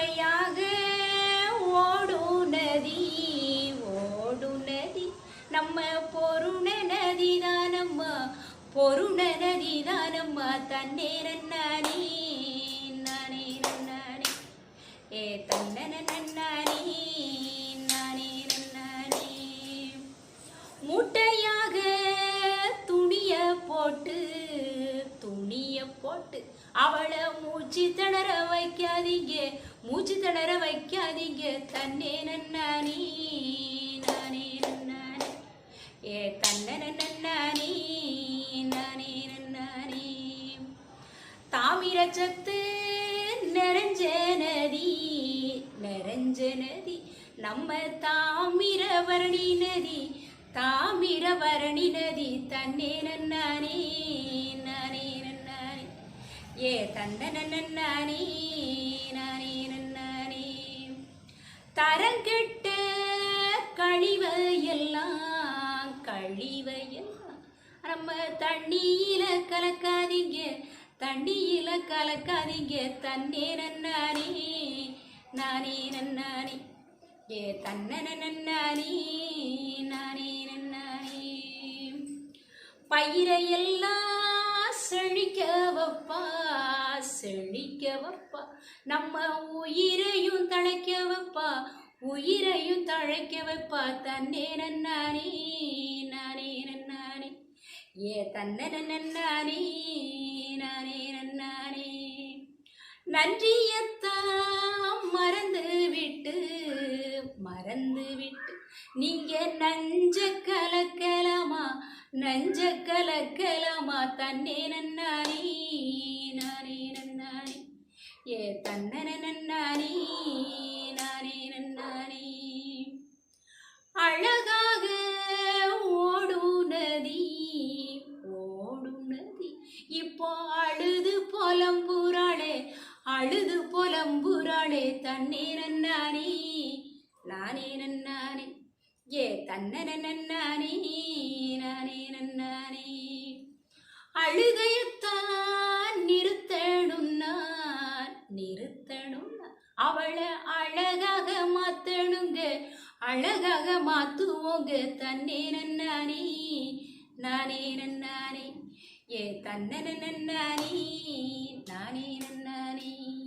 உண்மையாக ஓடும் நதி ஓடும் நதி நம்ம பொருண நதி தானம்மா பொருண நதி தானம்மா தண்ணீர் நானே நானே போட்டு அவளை மூச்சு திணற வைக்காதீங்க மூச்சு திணற வைக்காதீங்க. தன்னே நன்னானி நானே நன்னானி ஏ தன்னன நன்னானி நானே நன்னானி தாமிர சத்து நிறைஞ்ச நதி நிறைஞ்ச நதி. நம்ம தாமிரவரணி நதி தாமிரவரணி நதி. தன்னே நன்னானே நானே நன்னானே ஏ தந்தன நன்னானே நானே நன்னானே தரங்கெட்ட கழிவையெல்லாம் கழிவையெல்லாம். நம்ம தண்ணியில கலக்காதீங்க தண்ணியில கலக்காதீங்க. தன்னே நன்னானே நானே நன்னானே ஏ தன்னன நன்னானே நானே நன்னானே பயிரையெல்லாம் செழிக்க செழிக்க வைப்பா நம்ம உயிரையும் தழைக்க வைப்பா உயிரையும் தழைக்க வைப்பா தன்னே நன்னானே நானே நன்னானே. ஏ தன்னன நன்னானே நானே நன்னானே. நன்றியத்தான் மறந்து விட்டு மறந்து விட்டு நீங்க நஞ்ச கலக்கலாமா நஞ்ச கலக்கலாமா. தன்னே நன்னானே ஏ தன்னன நன்னானே நானே நன்னானே. அழகாக ஓடும் நதி ஓடும் நதி இப்போ அழுது புலம்புறாளே அழுது புலம்புறாளே தன்னே நன்னானே நானே நன்னானே. ஏ தன்னன நன்னானே நானே நன்னானே. அழுகையத்தான் நிறுத்தணும். அவளை அழகாக மாத்தணுங்க. அழகாக மாத்துவோங்க. தன்னே நன்னானே நானே நன்னானே. ஏ தன்னன நன்னானே நானே நன்னானே.